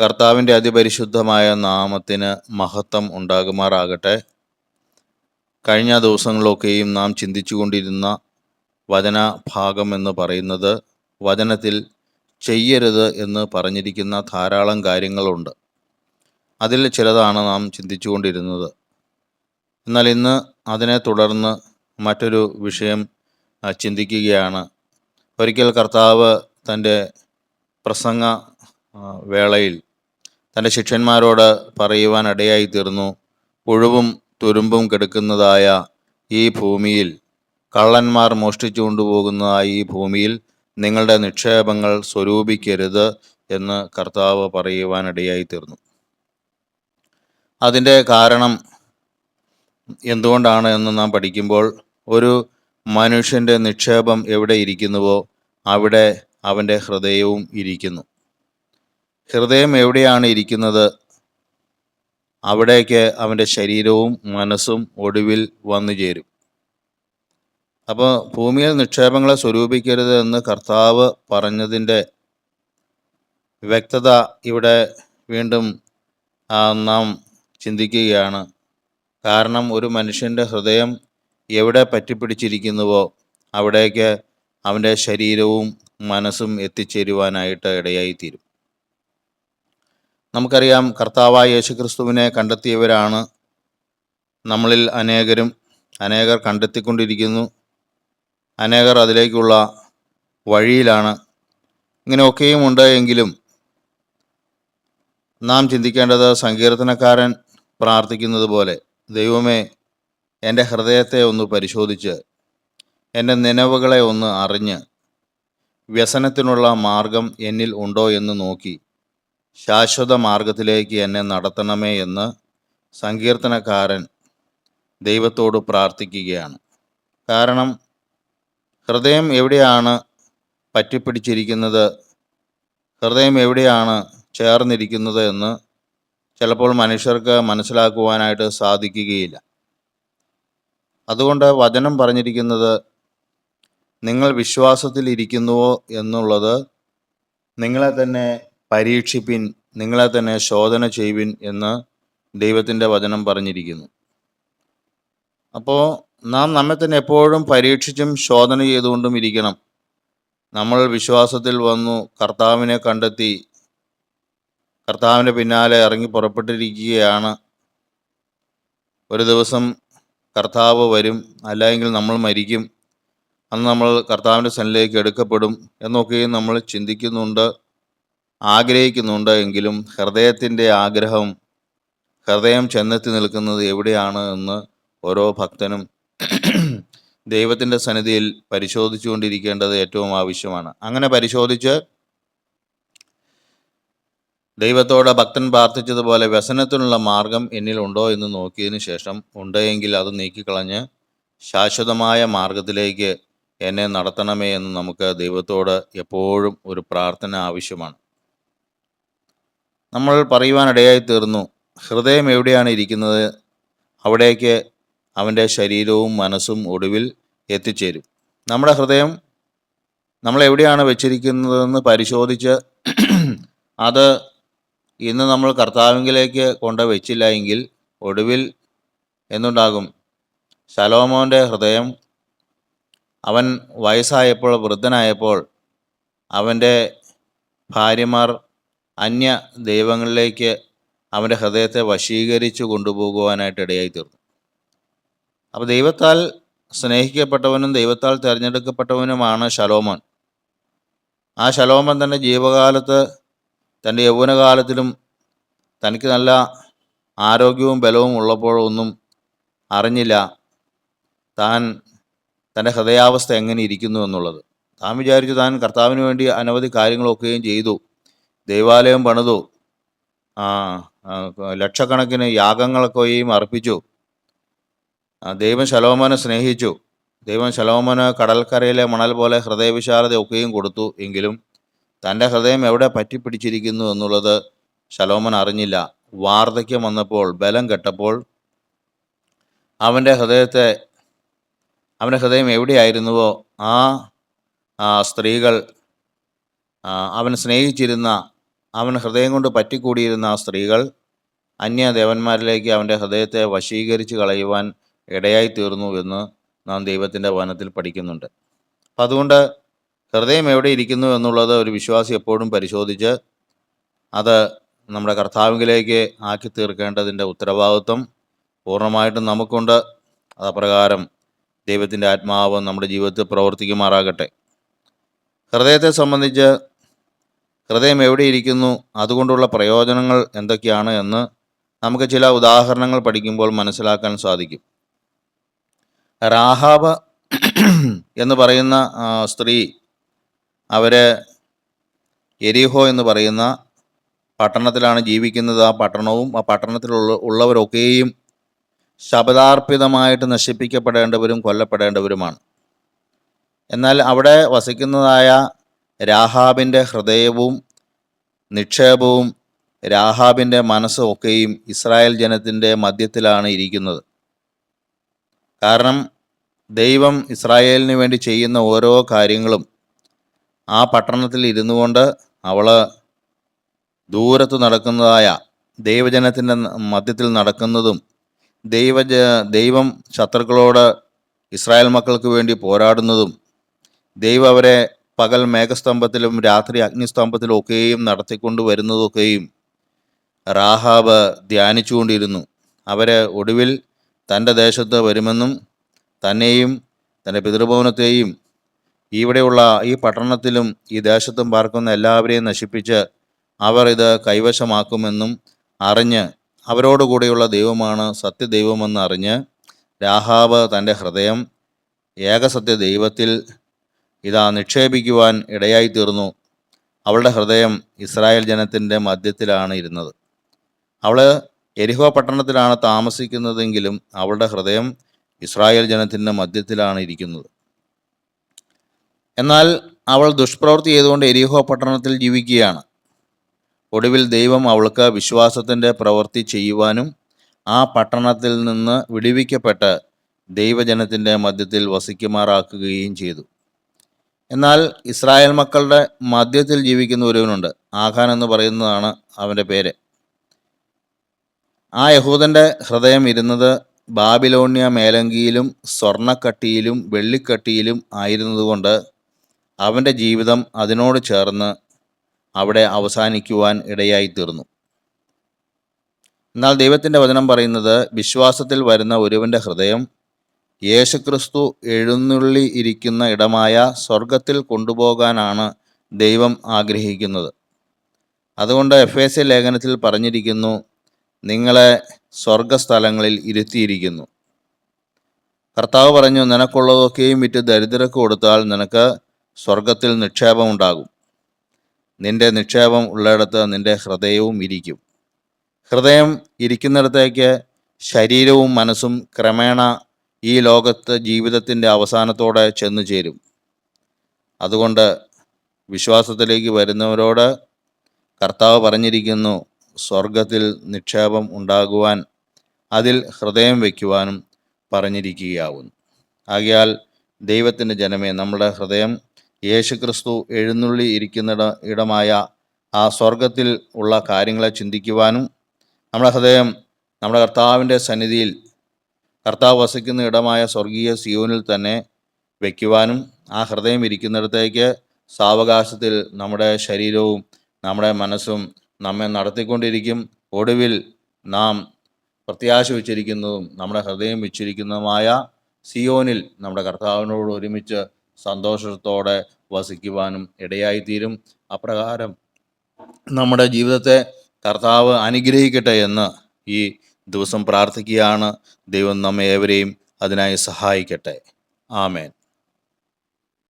കർത്താവിന്റെ അതിപരിശുദ്ധമായ നാമത്തിന് മഹത്വം ഉണ്ടാകുമാറാകട്ടെ. കഴിഞ്ഞ ദിവസങ്ങളൊക്കെയും നാം ചിന്തിച്ചുകൊണ്ടിരുന്ന വചന ഭാഗം എന്ന് പറയുന്നത് വചനത്തിൽ ചെയ്യരുത് എന്ന് പറഞ്ഞിരിക്കുന്ന ധാരാളം കാര്യങ്ങളുണ്ട്. അതിൽ ചിലതാണ് നാം ചിന്തിച്ചുകൊണ്ടിരുന്നത്. എന്നാൽ ഇന്ന് അതിനെ തുടർന്ന് മറ്റൊരു വിഷയം ചിന്തിക്കുകയാണ്. ഒരിക്കൽ കർത്താവ് തന്റെ പ്രസംഗ വേളയിൽ തന്റെ ശിഷ്യന്മാരോട് പറയുവാൻ ഇടയായി തീർന്നു. പുഴുവും തുരുമ്പും കെടുക്കുന്നതായ ഈ ഭൂമിയിൽ കള്ളന്മാർ മോഷ്ടിച്ചു കൊണ്ടുപോകുന്നതായ ഈ ഭൂമിയിൽ നിങ്ങളുടെ നിക്ഷേപങ്ങൾ സ്വരൂപിക്കരുത് എന്ന് കർത്താവ് പറയുവാനിടയായി തീർന്നു. അതിന്റെ കാരണം എന്തുകൊണ്ടാണ് എന്ന് നാം പഠിക്കുമ്പോൾ ഒരു മനുഷ്യന്റെ നിക്ഷേപം എവിടെ ഇരിക്കുന്നുവോ അവിടെ അവന്റെ ഹൃദയവും ഇരിക്കുന്നു. ഹൃദയം എവിടെയാണ് ഇരിക്കുന്നത്? അവിടേക്ക് അവന്റെ ശരീരവും മനസ്സും ഒടുവിൽ വന്നു ചേരും. അപ്പോൾ ഭൂമിയിൽ നിക്ഷേപങ്ങളെ സ്വരൂപിക്കരുത് എന്ന് കർത്താവ് പറഞ്ഞതിന്റെ വ്യക്തത ഇവിടെ വീണ്ടും നാം ചിന്തിക്കുകയാണ്. കാരണം ഒരു മനുഷ്യന്റെ ഹൃദയം എവിടെ പറ്റിപ്പിടിച്ചിരിക്കുന്നുവോ അവിടേക്ക് അവന്റെ ശരീരവും മനസ്സും എത്തിച്ചേരുവാനായിട്ട് ഇടയായിത്തീരും. നമുക്കറിയാം കർത്താവായ യേശുക്രിസ്തുവിനെ കണ്ടെത്തിയവരാണ്. നമ്മളിൽ അനേകരും അനേകർ കണ്ടെത്തിക്കൊണ്ടിരിക്കുന്നു. അനേകർ അതിലേക്കുള്ള വഴിയിലാണ്. ഇങ്ങനെയൊക്കെയും ഉണ്ട് എങ്കിലും നാം ചിന്തിക്കേണ്ടത് സങ്കീർത്തനക്കാരൻ പ്രാർത്ഥിക്കുന്നത് പോലെ ദൈവമേ എന്റെ ഹൃദയത്തെ ഒന്ന് പരിശോധിച്ച് എന്റെ നിലവുകളെ ഒന്ന് അറിഞ്ഞ് വ്യസനത്തിനുള്ള മാർഗം എന്നിൽ ഉണ്ടോ എന്ന് നോക്കി ശാശ്വത മാർഗത്തിലേക്ക് എന്നെ നടത്തണമേ എന്ന് സങ്കീർത്തനക്കാരൻ ദൈവത്തോട് പ്രാർത്ഥിക്കുകയാണ്. കാരണം ഹൃദയം എവിടെയാണ് പറ്റിപ്പിടിച്ചിരിക്കുന്നത്? ഹൃദയം എവിടെയാണ് ചേർന്നിരിക്കുന്നത് എന്ന് ചിലപ്പോൾ മനുഷ്യർക്ക് മനസ്സിലാക്കുവാനായിട്ട് സാധിക്കുകയില്ല. അതുകൊണ്ട് വചനം പറഞ്ഞിരിക്കുന്നത് നിങ്ങൾ വിശ്വാസത്തിൽ ഇരിക്കുന്നുവോ എന്നുള്ളത് നിങ്ങളെ തന്നെ പരീക്ഷിപ്പിൻ നിങ്ങളെ തന്നെ ശോധന ചെയ്യുവിൻ എന്ന് ദൈവത്തിന്റെ വചനം പറഞ്ഞിരിക്കുന്നു. അപ്പോൾ നാം നമ്മെ തന്നെ എപ്പോഴും പരീക്ഷിച്ചും ശോധന ചെയ്തുകൊണ്ടും ഇരിക്കണം. നമ്മൾ വിശ്വാസത്തിൽ വന്നു കർത്താവിനെ കണ്ടെത്തി കർത്താവിന്റെ പിന്നാലെ ഇറങ്ങി പുറപ്പെട്ടിരിക്കുകയാണ്. ഒരു ദിവസം കർത്താവ് വരും അല്ലെങ്കിൽ നമ്മൾ മരിക്കും. അന്ന് നമ്മൾ കർത്താവിന്റെ സന്നിലേക്ക് എടുക്കപ്പെടും എന്നൊക്കെയും നമ്മൾ ചിന്തിക്കുന്നുണ്ട്. ആഗ്രഹിക്കുന്നുണ്ട് എങ്കിലും ഹൃദയത്തിന്റെ ആഗ്രഹം ഹൃദയം ചെന്നെത്തി നിൽക്കുന്നത് എവിടെയാണ് എന്ന് ഓരോ ഭക്തനും ദൈവത്തിന്റെ സന്നിധിയിൽ പരിശോധിച്ചുകൊണ്ടിരിക്കേണ്ടത് ഏറ്റവും ആവശ്യമാണ്. അങ്ങനെ പരിശോധിച്ച് ദൈവത്തോട് ഭക്തൻ പ്രാർത്ഥിച്ചതുപോലെ വ്യസനത്തിനുള്ള മാർഗം എന്നിലുണ്ടോ എന്ന് നോക്കിയതിന് ശേഷം ഉണ്ടെങ്കിൽ അത് നീക്കിക്കളഞ്ഞ് ശാശ്വതമായ മാർഗത്തിലേക്ക് എന്നെ നടത്തണമേ എന്ന് നമുക്ക് ദൈവത്തോട് എപ്പോഴും ഒരു പ്രാർത്ഥന ആവശ്യമാണ്. നമ്മൾ പറയുവാനിടയായി തീർന്നു. ഹൃദയം എവിടെയാണ് ഇരിക്കുന്നത്? അവിടേക്ക് അവന്റെ ശരീരവും മനസ്സും ഒടുവിൽ എത്തിച്ചേരും. നമ്മുടെ ഹൃദയം നമ്മൾ എവിടെയാണ് വെച്ചിരിക്കുന്നതെന്ന് പരിശോധിച്ച് അത് ഇന്ന് നമ്മൾ കർത്താവിങ്കിലേക്ക് കൊണ്ട് വെച്ചില്ല എങ്കിൽ ഒടുവിൽ എന്നുണ്ടാകും ശലോമോന്റെ ഹൃദയം അവൻ വയസ്സായപ്പോൾ വൃദ്ധനായപ്പോൾ അവന്റെ ഭാര്യമാർ അന്യ ദൈവങ്ങളിലേക്ക് അവന്റെ ഹൃദയത്തെ വശീകരിച്ചു കൊണ്ടുപോകുവാനായിട്ട് ഇടയായി തീർന്നു അപ്പോൾ ദൈവത്താൽ സ്നേഹിക്കപ്പെട്ടവനും ദൈവത്താൽ തിരഞ്ഞെടുക്കപ്പെട്ടവനുമാണ് ശലോമോൻ. ആ ശലോമൻ തന്റെ ജീവകാലത്ത് തന്റെ യൗവനകാലത്തിലും തനിക്ക് നല്ല ആരോഗ്യവും ബലവും ഉള്ളപ്പോഴൊന്നും അറിഞ്ഞില്ല. താൻ തന്റെ ഹൃദയാവസ്ഥ എങ്ങനെ ഇരിക്കുന്നു എന്നുള്ളത്. താൻ വിചാരിച്ചു താൻ കർത്താവിന് വേണ്ടി അനവധി കാര്യങ്ങളൊക്കെയും ചെയ്തു. ദൈവാലയം പണിതു. ആ ലക്ഷക്കണക്കിന് ഈ അർപ്പിച്ചു. ദൈവം ശലോമനെ സ്നേഹിച്ചു. ദൈവം ശലോമന് കടൽക്കരയിലെ മണൽ പോലെ ഹൃദയവിശാലത ഒക്കെയും കൊടുത്തു എങ്കിലും തന്റെ ഹൃദയം എവിടെ പറ്റിപ്പിടിച്ചിരിക്കുന്നു എന്നുള്ളത് ശലോമൻ അറിഞ്ഞില്ല. വാർദ്ധക്യം വന്നപ്പോൾ ബലം കെട്ടപ്പോൾ അവന്റെ ഹൃദയത്തെ അവന്റെ ഹൃദയം എവിടെയായിരുന്നുവോ ആ സ്ത്രീകൾ അവൻ സ്നേഹിച്ചിരുന്ന അവൻ ഹൃദയം കൊണ്ട് പറ്റിക്കൂടിയിരുന്ന ആ സ്ത്രീകൾ അന്യദേവന്മാരിലേക്ക് അവന്റെ ഹൃദയത്തെ വശീകരിച്ച് കളയുവാൻ ഇടയായി തീർന്നു എന്ന് നാം ദൈവത്തിന്റെ വനത്തിൽ പഠിക്കുന്നുണ്ട്. അപ്പം അതുകൊണ്ട് ഹൃദയം എവിടെ ഇരിക്കുന്നു എന്നുള്ളത് ഒരു വിശ്വാസി എപ്പോഴും പരിശോധിച്ച് അത് നമ്മുടെ കർത്താവിലേക്ക് ആക്കി തീർക്കേണ്ടതിന്റെ ഉത്തരവാദിത്വം പൂർണമായിട്ടും നമുക്കുണ്ട്. അതപ്രകാരം ദൈവത്തിന്റെ ആത്മാവ് നമ്മുടെ ജീവിതത്തിൽ പ്രവർത്തിക്കുമാറാകട്ടെ. ഹൃദയത്തെ സംബന്ധിച്ച് ഹൃദയം എവിടെയിരിക്കുന്നു അതുകൊണ്ടുള്ള പ്രയോജനങ്ങൾ എന്തൊക്കെയാണ് എന്ന് നമുക്ക് ചില ഉദാഹരണങ്ങൾ പഠിക്കുമ്പോൾ മനസ്സിലാക്കാൻ സാധിക്കും. റാഹാബ് എന്ന് പറയുന്ന സ്ത്രീ അവർ എരിഹോ എന്ന് പറയുന്ന പട്ടണത്തിലാണ് ജീവിക്കുന്നത്. ആ പട്ടണവും ആ പട്ടണത്തിലുള്ള ഉള്ളവരൊക്കെയും ശബദാർപ്പിതമായിട്ട് നശിപ്പിക്കപ്പെടേണ്ടവരും കൊല്ലപ്പെടേണ്ടവരുമാണ്. എന്നാൽ അവിടെ വസിക്കുന്നതായ രാഹാബിന്റെ ഹൃദയവും നിക്ഷേപവും രാഹാബിന്റെ മനസ്സും ഒക്കെയും ഇസ്രായേൽ ജനത്തിന്റെ മധ്യത്തിലാണ് ഇരിക്കുന്നത്. കാരണം ദൈവം ഇസ്രായേലിന് വേണ്ടി ചെയ്യുന്ന ഓരോ കാര്യങ്ങളും ആ പട്ടണത്തിൽ ഇരുന്നു കൊണ്ട് അവൾ ദൂരത്ത് നടക്കുന്നതായ ദൈവജനത്തിന്റെ മധ്യത്തിൽ നടക്കുന്നതും ദൈവ ദൈവം ശത്രുക്കളോട് ഇസ്രായേൽ മക്കൾക്ക് വേണ്ടി പോരാടുന്നതും ദൈവം അവരെ പകൽ മേഘസ്തംഭത്തിലും രാത്രി അഗ്നിസ്തംഭത്തിലും ഒക്കെയും നടത്തിക്കൊണ്ട് വരുന്നതൊക്കെയും റാഹാബ് ധ്യാനിച്ചുകൊണ്ടിരുന്നു. അവർ ഒടുവിൽ തന്റെ ദേശത്ത് വരുമെന്നും തന്നെയും തന്റെ പിതൃഭവനത്തെയും ഇവിടെയുള്ള ഈ പട്ടണത്തിലും ഈ ദേശത്തും പാർക്കുന്ന എല്ലാവരെയും നശിപ്പിച്ച് അവർ ഇത് കൈവശമാക്കുമെന്നും അറിഞ്ഞ് അവരോടുകൂടിയുള്ള ദൈവമാണ് സത്യദൈവമെന്ന് അറിഞ്ഞ് രാഹാബ് തന്റെ ഹൃദയം ഏകസത്യ ദൈവത്തിൽ ഇതാ നിക്ഷേപിക്കുവാൻ ഇടയായി തീർന്നു അവളുടെ ഹൃദയം ഇസ്രായേൽ ജനത്തിന്റെ മധ്യത്തിലാണ് ഇരുന്നത്. അവൾ എരിഹോ പട്ടണത്തിലാണ് താമസിക്കുന്നതെങ്കിലും അവളുടെ ഹൃദയം ഇസ്രായേൽ ജനത്തിന്റെ മധ്യത്തിലാണ് ഇരിക്കുന്നത്. എന്നാൽ അവൾ ദുഷ്പ്രവൃത്തി ചെയ്തുകൊണ്ട് എരിഹോ പട്ടണത്തിൽ ജീവിക്കുകയാണ്. ഒടുവിൽ ദൈവം അവൾക്ക് വിശ്വാസത്തിന്റെ പ്രവൃത്തി ചെയ്യുവാനും ആ പട്ടണത്തിൽ നിന്ന് വിടുവിക്കപ്പെട്ട് ദൈവജനത്തിന്റെ മധ്യത്തിൽ വസിക്കുമാറാക്കുകയും ചെയ്തു. എന്നാൽ ഇസ്രായേൽ മക്കളുടെ മധ്യത്തിൽ ജീവിക്കുന്ന ഒരുവനുണ്ട്. ആഖാൻ എന്ന് പറയുന്നതാണ് അവന്റെ പേര്. ആ യഹൂദന്റെ ഹൃദയം ഇരുന്നത് ബാബിലോണിയ മേലങ്കിയിലും സ്വർണക്കട്ടിയിലും വെള്ളിക്കട്ടിയിലും ആയിരുന്നതുകൊണ്ട് അവന്റെ ജീവിതം അതിനോട് ചേർന്ന് അവിടെ അവസാനിക്കുവാൻ ഇടയായിത്തീർന്നു. എന്നാൽ ദൈവത്തിന്റെ വചനം പറയുന്നത് വിശ്വാസത്തിൽ വരുന്ന ഒരുവന്റെ ഹൃദയം യേശുക്രിസ്തു എഴുന്നള്ളി ഇരിക്കുന്ന ഇടമായ സ്വർഗത്തിൽ കൊണ്ടുപോകാനാണ് ദൈവം ആഗ്രഹിക്കുന്നത്. അതുകൊണ്ട് എഫ് എ സി ലേഖനത്തിൽ പറഞ്ഞിരിക്കുന്നു നിങ്ങളെ സ്വർഗസ്ഥലങ്ങളിൽ ഇരുത്തിയിരിക്കുന്നു. കർത്താവ് പറഞ്ഞു നിനക്കുള്ളതൊക്കെയും വിറ്റ് ദരിദ്രർക്ക് കൊടുത്താൽ നിനക്ക് സ്വർഗത്തിൽ നിക്ഷേപമുണ്ടാകും നിന്റെ നിക്ഷേപം ഉള്ളിടത്ത് നിന്റെ ഹൃദയവും ഇരിക്കും. ഹൃദയം ഇരിക്കുന്നിടത്തേക്ക് ശരീരവും മനസ്സും ക്രമേണ ഈ ലോകത്ത് ജീവിതത്തിന്റെ അവസാനത്തോടെ ചെന്നു ചേരും. അതുകൊണ്ട് വിശ്വാസത്തിലേക്ക് വരുന്നവരോട് കർത്താവ് പറഞ്ഞിരിക്കുന്നു സ്വർഗത്തിൽ നിക്ഷേപം ഉണ്ടാകുവാൻ അതിൽ ഹൃദയം വയ്ക്കുവാനും പറഞ്ഞിരിക്കുകയാവുന്നു. ആകയാൽ ദൈവത്തിന്റെ ജനമേ നമ്മുടെ ഹൃദയം യേശുക്രിസ്തു എഴുന്നള്ളി ഇരിക്കുന്ന ഇടമായ ആ സ്വർഗത്തിൽ ഉള്ള കാര്യങ്ങളെ ചിന്തിക്കുവാനും നമ്മുടെ ഹൃദയം നമ്മുടെ കർത്താവിന്റെ സന്നിധിയിൽ കർത്താവ് വസിക്കുന്ന ഇടമായ സ്വർഗീയ സിയോനിൽ തന്നെ വയ്ക്കുവാനും ആ ഹൃദയം ഇരിക്കുന്നിടത്തേക്ക് സാവകാശത്തിൽ നമ്മുടെ ശരീരവും നമ്മുടെ മനസ്സും നമ്മെ നടത്തിക്കൊണ്ടിരിക്കും. ഒടുവിൽ നാം പ്രത്യാശ വെച്ചിരിക്കുന്നതും നമ്മുടെ ഹൃദയം വെച്ചിരിക്കുന്നതുമായ സിയോനിൽ നമ്മുടെ കർത്താവിനോട് ഒരുമിച്ച് സന്തോഷത്തോടെ വസിക്കുവാനും ഇടയായിത്തീരും. അപ്രകാരം നമ്മുടെ ജീവിതത്തെ കർത്താവ് അനുഗ്രഹിക്കട്ടെ എന്ന് ഈ ദിവസം പ്രാർത്ഥിക്കുകയാണ്. ദൈവം നമ്മെ ഏവരെയും അതിനായി സഹായിക്കട്ടെ. ആമേൻ.